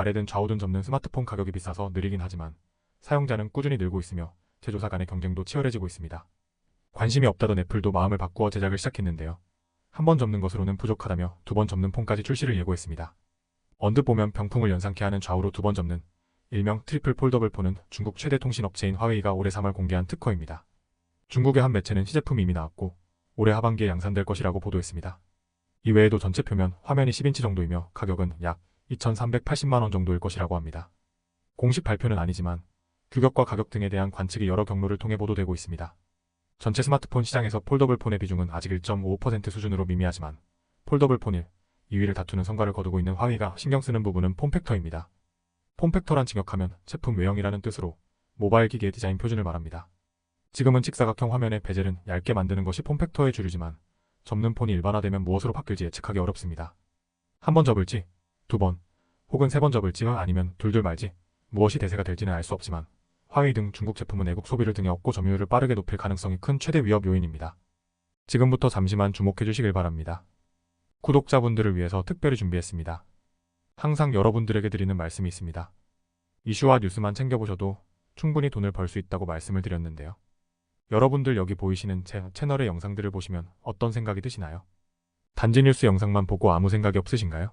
아래든 좌우든 접는 스마트폰 가격이 비싸서 느리긴 하지만 사용자는 꾸준히 늘고 있으며 제조사 간의 경쟁도 치열해지고 있습니다. 관심이 없다던 애플도 마음을 바꾸어 제작을 시작했는데요. 한 번 접는 것으로는 부족하다며 두 번 접는 폰까지 출시를 예고했습니다. 언뜻 보면 병풍을 연상케 하는 좌우로 두 번 접는 일명 트리플 폴더블 폰은 중국 최대 통신업체인 화웨이가 올해 3월 공개한 특허입니다. 중국의 한 매체는 시제품이 이미 나왔고 올해 하반기에 양산될 것이라고 보도했습니다. 이외에도 전체 표면 화면이 10인치 정도이며 가격은 약 2,380만원 정도일 것이라고 합니다. 공식 발표는 아니지만 규격과 가격 등에 대한 관측이 여러 경로를 통해 보도되고 있습니다. 전체 스마트폰 시장에서 폴더블 폰의 비중은 아직 1.5% 수준으로 미미하지만 폴더블 폰 1, 2위를 다투는 성과를 거두고 있는 화웨이가 신경 쓰는 부분은 폼팩터입니다. 폼팩터란 직역하면 제품 외형이라는 뜻으로 모바일 기기의 디자인 표준을 말합니다. 지금은 직사각형 화면의 베젤은 얇게 만드는 것이 폼팩터의 주류지만 접는 폰이 일반화되면 무엇으로 바뀔지 예측하기 어렵습니다. 한번 접을지, 두 번, 혹은 세 번 접을지 아니면 둘둘 말지 무엇이 대세가 될지는 알 수 없지만 화웨이 등 중국 제품은 애국 소비를 등에 업고 점유율을 빠르게 높일 가능성이 큰 최대 위협 요인입니다. 지금부터 잠시만 주목해 주시길 바랍니다. 구독자분들을 위해서 특별히 준비했습니다. 항상 여러분들에게 드리는 말씀이 있습니다. 이슈와 뉴스만 챙겨보셔도 충분히 돈을 벌 수 있다고 말씀을 드렸는데요. 여러분들 여기 보이시는 제 채널의 영상들을 보시면 어떤 생각이 드시나요? 단지 뉴스 영상만 보고 아무 생각이 없으신가요?